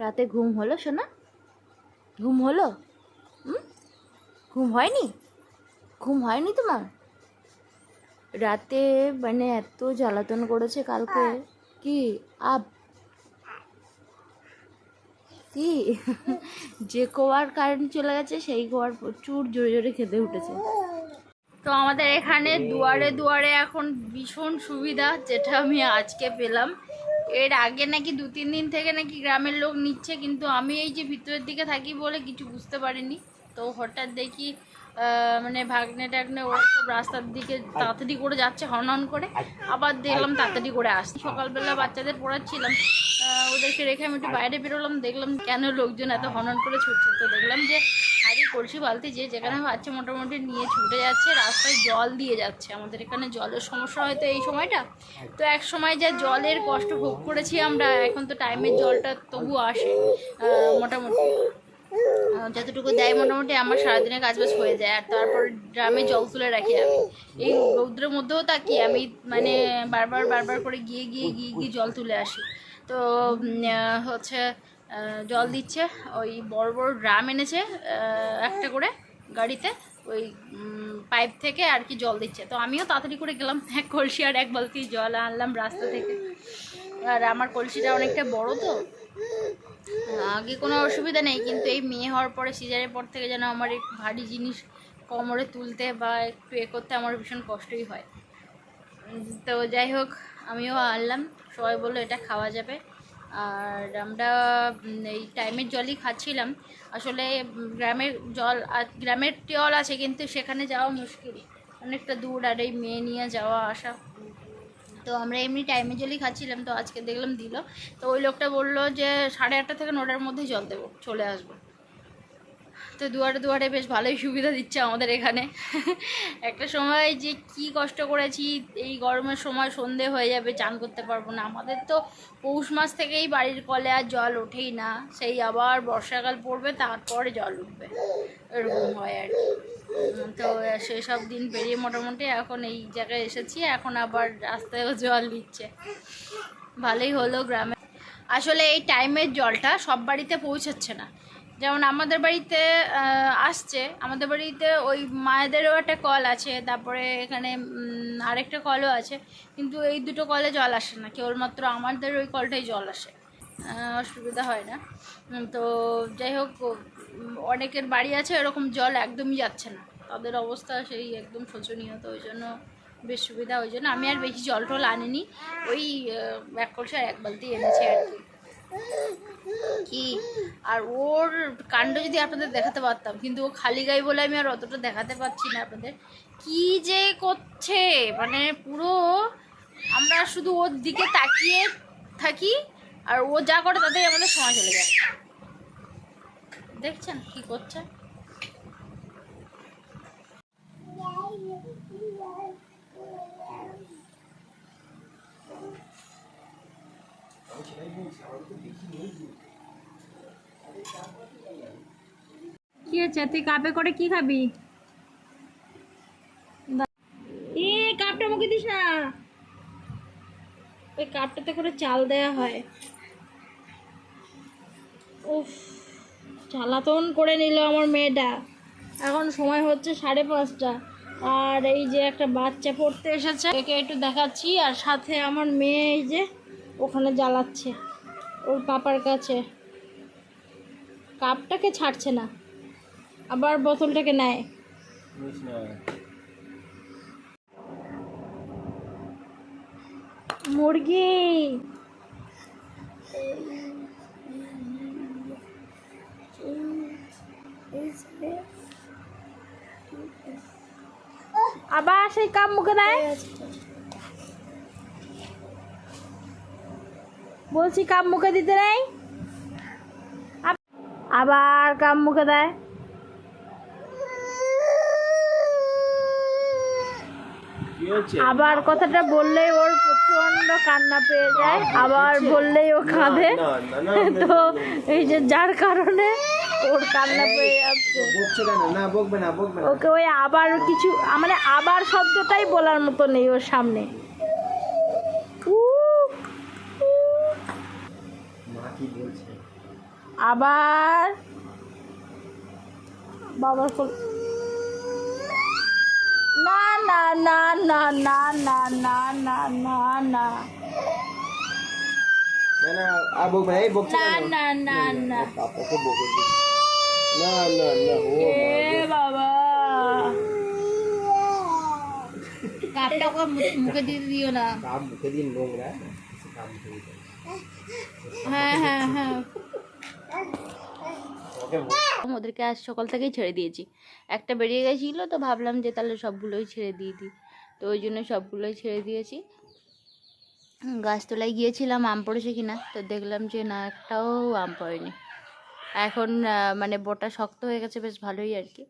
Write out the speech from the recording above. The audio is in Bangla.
রাতে ঘুম হলো শোনা ঘুম হলো? হুম? ঘুম হয়নি? ঘুম হয়নি তোমার? রাতে মানে এত জ্বালাতন করেছে কালকে। কি? আপ কি? যে কোয়ার কারেন্ট চলে গেছে সেই কোয়ার প্রচুর জোরে জোরে খেতে উঠেছে। তো আমাদের এখানে দুয়ারে দুয়ারে এখন ভীষণ সুবিধা যেটা আমি আজকে পেলাম। এর আগে নাকি দু তিন দিন থেকে নাকি গ্রামের লোক নিচ্ছে, কিন্তু আমি এই যে ভিতরের দিকে থাকি বলে কিছু বুঝতে পারিনি। তো হঠাৎ দেখি মানে ভাগ্নে টাগ্নে ওরা সব রাস্তার দিকে তাড়াতাড়ি করে যাচ্ছে, হন হন করে। আবার দেখলাম তাড়াতাড়ি করে আসছে। সকালবেলা বাচ্চাদের পড়াচ্ছিলাম ওদেরকে রেখে আমি একটু বাইরে বেরোলাম, দেখলাম কেন লোকজন এত হনন করে ছুটছে। তো দেখলাম যে হাড়ি কলসি বালতি যে যেখানে বাচ্চা মোটামুটি নিয়ে ছুটে যাচ্ছে, রাস্তায় জল দিয়ে যাচ্ছে। আমাদের এখানে জলের সমস্যা হয়তো এই সময়টা। তো এক সময় যা জলের কষ্ট ভোগ করেছি আমরা, এখন তো টাইমের জলটা তবু আসে মোটামুটি। যতটুকু দেয় মোটামুটি আমার সারাদিনের কাজবাজ হয়ে যায়। আর তারপর ড্রামে জল তুলে রাখি আমি। এই রৌদ্রের মধ্যেও তাকি আমি মানে বারবার বারবার করে গিয়ে গিয়ে গিয়ে গিয়ে জল তুলে আসি। তো হচ্ছে জল দিচ্ছে। ওই বড় বড় ড্রাম এনেছে একটা করে গাড়িতে। ওই পাইপ থেকে আর কি জল দিচ্ছে। তো আমিও তাড়াতাড়ি করে গেলাম। এক কলসি আর এক বালতি জল আনলাম রাস্তা থেকে। আর আমার কলসিটা অনেকটা বড় তো। আগে কোনো অসুবিধা নেই, কিন্তু এই মেয়ে হওয়ার পরে সিজারের পর থেকে যেন আমার একটু ভারী জিনিস কোমরে তুলতে বা একটু এ করতে আমার ভীষণ কষ্টই হয়। তো যাই হোক, আমিও আনলাম। সবাই বলল, এটা খাওয়া যাবে। আর আমরা এই টাইমের জলই খাচ্ছিলাম। আসলে গ্রামের জল গ্রামের টিওল আছে, কিন্তু সেখানে যাওয়া মুশকিল অনেকটা দূর আর এই মেয়ে নিয়ে যাওয়া আসা। তো আমরা এমনি টাইমে জলই খাচ্ছিলাম, তো আজকে দেখলাম দিল। তো ওই লোকটা বলল যে সাড়ে আটটা থেকে নটার মধ্যেই জল দেবো, চলে আসব। তো দুয়ারে দুয়ারে বেশ ভালোই সুবিধা দিচ্ছে আমাদের এখানে। একটা সময় যে কি কষ্ট করেছি, এই গরমের সময় সন্ধে হয়ে যাবে, চান করতে পারব না। আমাদের তো পৌষ মাস থেকেই বাড়ির কলে আর জল ওঠেই না। সেই আবার বর্ষাকাল পড়বে, তারপরে জল উঠবে। এরকম হয় আর কি। তো সেসব দিন পেরিয়ে মোটামুটি এখন এই জায়গায় এসেছি। এখন আবার রাস্তায়ও জল দিচ্ছে। ভালোই হলো গ্রামে। আসলে এই টাইমের জলটা সব বাড়িতে পৌঁছাচ্ছে না। যেমন আমাদের বাড়িতে আসছে। আমাদের বাড়িতে ওই মায়েদেরও একটা কল আছে। তারপরে এখানে আরেকটা কলও আছে। কিন্তু এই দুটো কলে জল আসে না। কেবলমাত্র আমাদের ওই কলটাই জল আসে। অসুবিধা হয় না। তো যাই হোক অনেকের বাড়ি আছে, এরকম জল একদমই যাচ্ছে না। তাদের অবস্থা সেই একদম শোচনীয়, তো ওই জন্য বেশ সুবিধা ওই জন্য আমি আর বেশি জল টল আনিনি। ওই এক কলসি আর এক বালতি এনেছি আর কি। কি? আর ওর কাণ্ড যদি আপনাদের দেখাতে পারতাম, কিন্তু ও খালি গায়ে বলে আমি আর অতটা দেখাতে পারছি না আপনাদের। কি যে করছে? মানে পুরো আমরা শুধু ওর দিকে তাকিয়ে থাকি আর ও যা করে তাতেই আমাদের সময় চলে যায়। দেখছেন কি করছে? কি হচ্ছে? তুই কাপে করে কি খাবি? এ, কাপটা মুখে দিস না। ওই কাপটাতে করে চাল দেয়া হয়। উফ, জ্বালাতন করে নিল আমার মেয়েটা। এখন সময় হচ্ছে সাড়ে পাঁচটা। আর এই যে একটা বাচ্চা পড়তে এসেছে, একে একটু দেখাচ্ছি। আর সাথে আমার মেয়ে এই যে ওখানে জ্বালাচ্ছে, ওর পাপার কাছে। কাপটাকে ছাড়ছে না, আবার বোতলটাকে নেয়। মুরগি! আবার সেই কাম মুখে দেয়। বলছি কাম মুখে দিতে নেই। আবার কাম মুখে দেয় কি হচ্ছে আবার কথাটা বললেই ওর প্রচণ্ড কান্না পেয়ে যায় আবার বললেই ও কাঁদে। তো এই যে যার কারণে ওর কান্না পেয়ে যাচ্ছে। ওকে ওই আবার কিছু মানে আবার শব্দটাই বলার মতো নেই ওর সামনে। আবার বাবার না না না না না না না না না না না না এই বকছে না? না না না পাপাকে বকে। না না না ও বাবা। কাপটা ওকে মুখে দিয়ে দিও না। কাম মুখে দিন নোংরা। কাম মুখে দিন হ্যাঁ হ্যাঁ হ্যাঁ। ওদেরকে আজ সকাল থেকেই ছেড়ে দিয়েছি। একটা বেরিয়ে গেছিল তো ভাবলাম যে তাহলে সবগুলোই ছেড়ে দিয়ে দিই। তো ওই জন্য সবগুলোই ছেড়ে দিয়েছি। গাছতলায় গিয়েছিলাম, আম পড়েছে কিনা? তো দেখলাম যে না, একটাও আম পড়েনি। এখন মানে বোটা শক্ত হয়ে গেছে, বেশ ভালোই আর কি।